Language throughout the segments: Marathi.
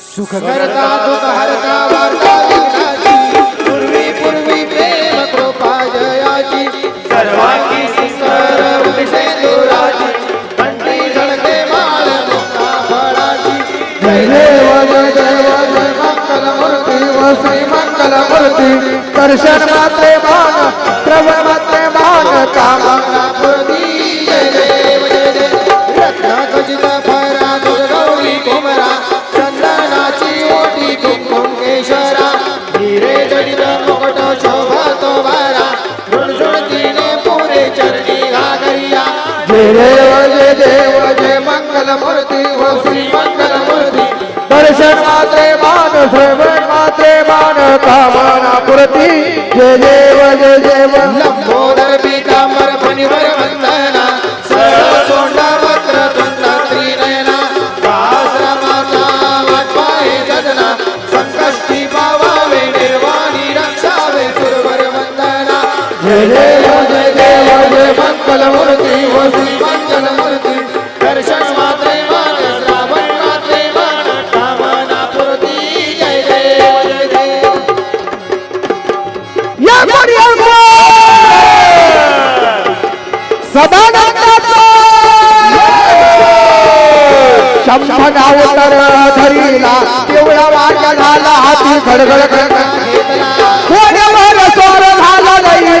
सुख करता दुःख हरता पूर्वी पूर्वी प्रेम कृपा फळाची जय देव जय देव जय मंगल मूर्ती व श्री मंगल दर्शन मात्रे मान श्रवण मात्रे मान कामना पूर्ती देव जय देव जय मंगल मूर्ती व श्री मंगल मूर्ती दर्शन मात्रे मान श्रवण मात्रे मान कामना पुरती. जय देव जय देव लंबोदर पीतांबर फणीवर वंदना. सरळ सोंडा वक्र तुंड त्रिनयना. आश्रमाचा वाटपाहे जगना. संकष्टी पावावे निर्वाणी रक्षावे सुरवर वंदना. जय जय अवतर धरीला तेवढा वाट झाला हाती खडखड कोण्यावर स्वर झाला नाही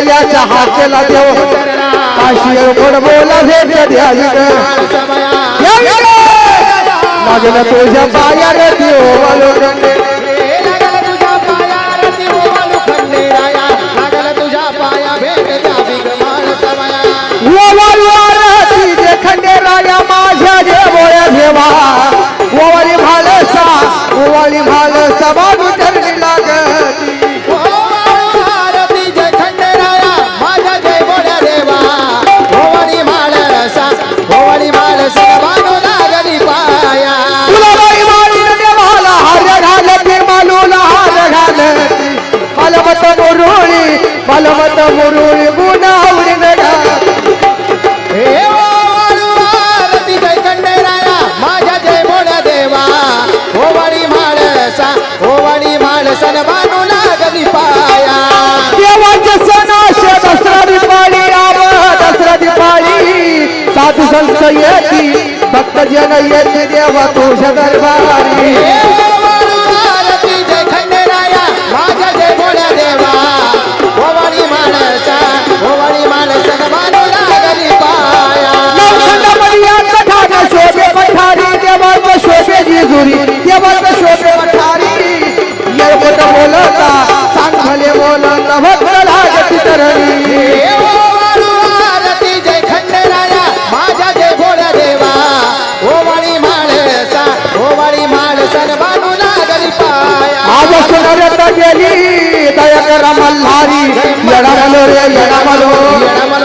याच्या हाकेला देव. काशीर गोड बोला भेट ग. लागलं तुझ्या पाया रे देव ભજન યજ્ઞ દેવતું છે દરબારી गेली दया करा मल्हारी येणार रे येणार